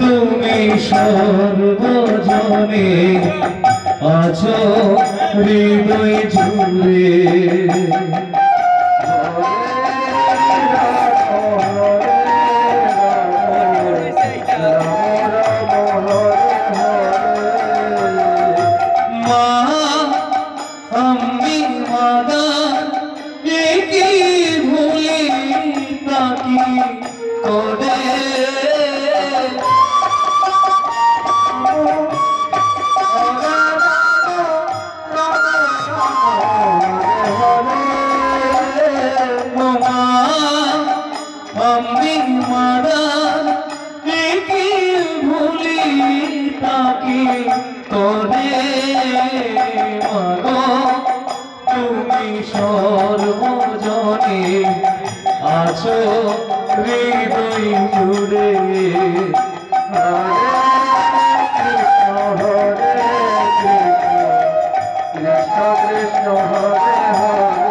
তুমি সর্বজনে আছো হৃদয় জুড়ে। মা মাদা একি ভুলি তাকি করে মাগো তুমি সর্বজনে আছো হৃদয় জুড়ে। কৃষ্ণ হরে হরে।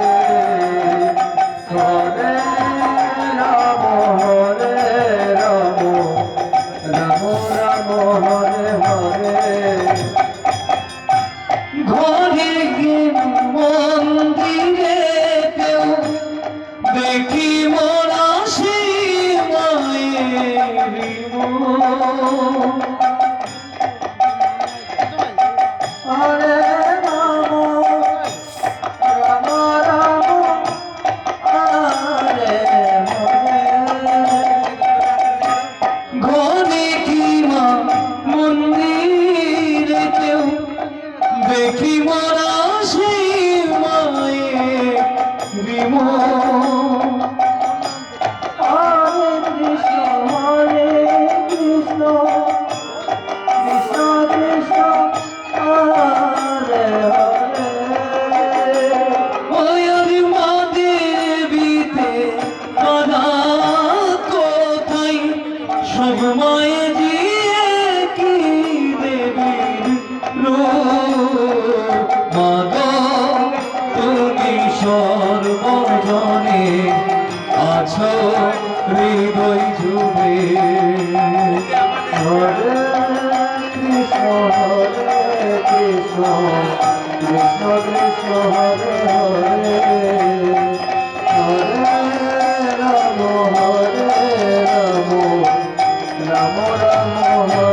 ঘরে। সবময় দিয়ে কি দেবীর মাগ, তুমি সর্বজনে আছো হৃদয় জুড়ে। হরে কৃষ্ণ হরে কৃষ্ণ কৃষ্ণ কৃষ্ণ, হরে হরে। হরে রাম হরে রাম। রাম রাম